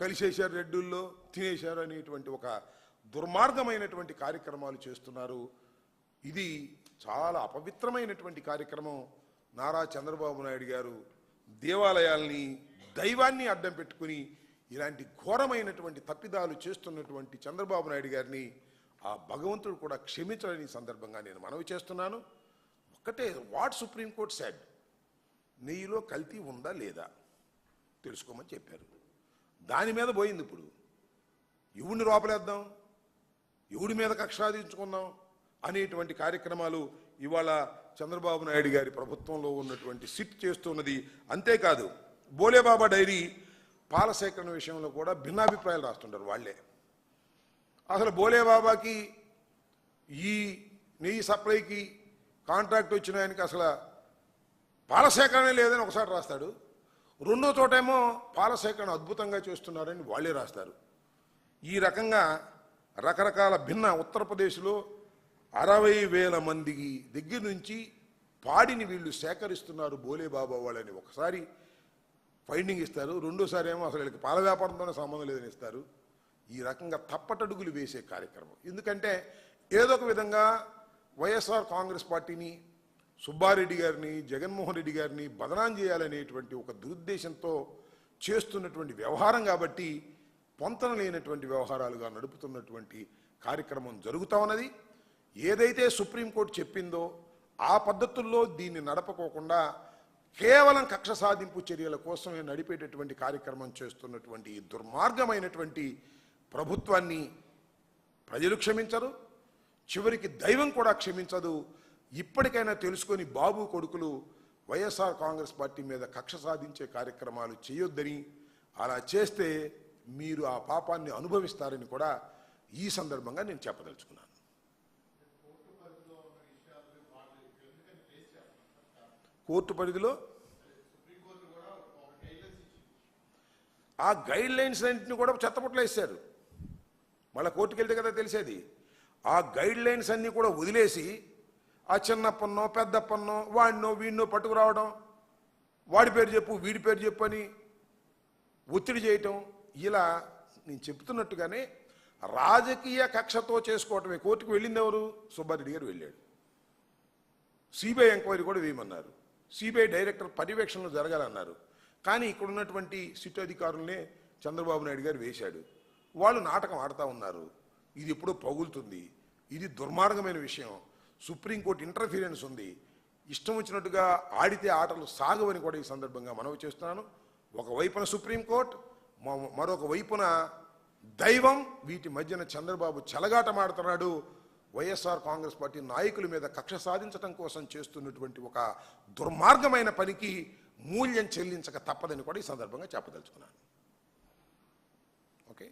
కలిసేశారు రెడ్డుల్లో తినేశారు అనేటువంటి ఒక దుర్మార్గమైనటువంటి కార్యక్రమాలు చేస్తున్నారు. ఇది చాలా అపవిత్రమైనటువంటి కార్యక్రమం. నారా చంద్రబాబు నాయుడు గారు దేవాలయాల్ని దైవాన్ని అడ్డం పెట్టుకుని ఇలాంటి ఘోరమైనటువంటి తప్పిదాలు చేస్తున్నటువంటి చంద్రబాబు నాయుడు గారిని ఆ భగవంతుడు కూడా క్షమించడని సందర్భంగా నేను మనవి చేస్తున్నాను. ఒక్కటే వాట్ సుప్రీం కోర్ట్ సెడ్ నెయ్యిలో కల్తీ ఉందా లేదా? తెలుసుకోమని చెప్పారు. దాని మీద పోయింది ఇప్పుడు. ఎవడిని లోపలేద్దాం ఎవడి మీద కక్షాధించుకుందాం అనేటువంటి కార్యక్రమాలు ఇవాళ చంద్రబాబు నాయుడు గారి ప్రభుత్వంలో ఉన్నటువంటి సిట్ చేస్తున్నది. అంతేకాదు బోలేబాబా డైరీ పాల సేకరణ విషయంలో కూడా భిన్నాభిప్రాయాలు రాస్తుంటారు వాళ్ళే. అసలు బోలేబాబాకి ఈ నెయ్యి సప్లైకి కాంట్రాక్ట్ వచ్చిన ఆయనకి అసలు పాల సేకరణ లేదని ఒకసారి రాస్తాడు. రెండో చోటేమో పాల సేకరణ అద్భుతంగా చేస్తున్నారని వాళ్ళే రాస్తారు. ఈ రకంగా రకరకాల భిన్న ఉత్తరప్రదేశ్లో అరవై వేల మందికి దగ్గర నుంచి పాడిని వీళ్ళు సేకరిస్తున్నారు బోలే బాబా వాళ్ళని. ఒకసారి ఫైండింగ్ ఇస్తారు. రెండోసారి ఏమో అసలు వీళ్ళకి పాల వ్యాపారంతోనే సంబంధం లేదని ఇస్తారు. ఈ రకంగా తప్పటడుగులు వేసే కార్యక్రమం. ఎందుకంటే ఏదో ఒక విధంగా వైఎస్ఆర్ కాంగ్రెస్ పార్టీని సుబ్బారెడ్డి గారిని జగన్మోహన్ రెడ్డి గారిని బదనాం చేయాలనేటువంటి ఒక దురుద్దేశంతో చేస్తున్నటువంటి వ్యవహారం కాబట్టి పొంతన లేనటువంటి వ్యవహారాలుగా నడుపుతున్నటువంటి కార్యక్రమం జరుగుతా ఉన్నది. ఏదైతే సుప్రీంకోర్టు చెప్పిందో ఆ పద్ధతుల్లో దీన్ని నడపకోకుండా కేవలం కక్ష సాధింపు చర్యల కోసమే నడిపేటటువంటి కార్యక్రమం చేస్తున్నటువంటి దుర్మార్గమైనటువంటి ప్రభుత్వాన్ని ప్రజలు క్షమించరు. చివరికి దైవం కూడా క్షమించదు. ఇప్పటికైనా తెలుసుకొని బాబు కొడుకులు వైఎస్ఆర్ కాంగ్రెస్ పార్టీ మీద కక్ష సాధించే కార్యక్రమాలు చేయొద్దని అలా చేస్తే మీరు ఆ పాపాన్ని అనుభవిస్తారని కూడా ఈ సందర్భంగా నేను చెప్పదలుచుకున్నాను. కోర్టు పరిధిలో ఆ గైడ్ లైన్స్ అన్నింటిని కూడా చెత్తపుట్లో వేశారు. మళ్ళీ కోర్టుకు వెళ్తే కదా తెలిసేది. ఆ గైడ్ లైన్స్ అన్నీ కూడా వదిలేసి ఆ చిన్నప్పన్నో పెద్దప్పన్నో వాడినో వీడినో పట్టుకురావడం వాడి పేరు చెప్పు వీడి పేరు చెప్పు అని ఒత్తిడి చేయటం ఇలా నేను చెప్తున్నట్టుగానే రాజకీయ కక్షతో చేసుకోవటమే. కోర్టుకు వెళ్ళింది ఎవరు? సుబ్బారెడ్డి గారు వెళ్ళాడు. సిబిఐ ఎంక్వైరీ కూడా వేయమన్నారు. సిబిఐ డైరెక్టర్ పర్యవేక్షణలో జరగాలన్నారు. కానీ ఇక్కడ ఉన్నటువంటి సిట్ అధికారులనే చంద్రబాబు నాయుడు గారు వేశాడు. వాళ్ళు నాటకం ఆడుతూ ఉన్నారు. ఇది ఎప్పుడో పగులుతుంది. ఇది దుర్మార్గమైన విషయం. సుప్రీంకోర్టు ఇంటర్ఫీరెన్స్ ఉంది. ఇష్టం వచ్చినట్టుగా ఆడితే ఆటలు సాగవని కూడా ఈ సందర్భంగా మనవి చేస్తున్నాను. ఒకవైపున సుప్రీంకోర్టు మరొక వైపున దైవం వీటి మధ్యన చంద్రబాబు చెలగాటమాడుతున్నాడు. వైఎస్ఆర్ కాంగ్రెస్ పార్టీ నాయకుల మీద కక్ష సాధించడం కోసం చేస్తున్నటువంటి ఒక దుర్మార్గమైన పనికి మూల్యం చెల్లించక తప్పదని కూడా ఈ సందర్భంగా చెప్పదలుచుకున్నాను. ఓకే?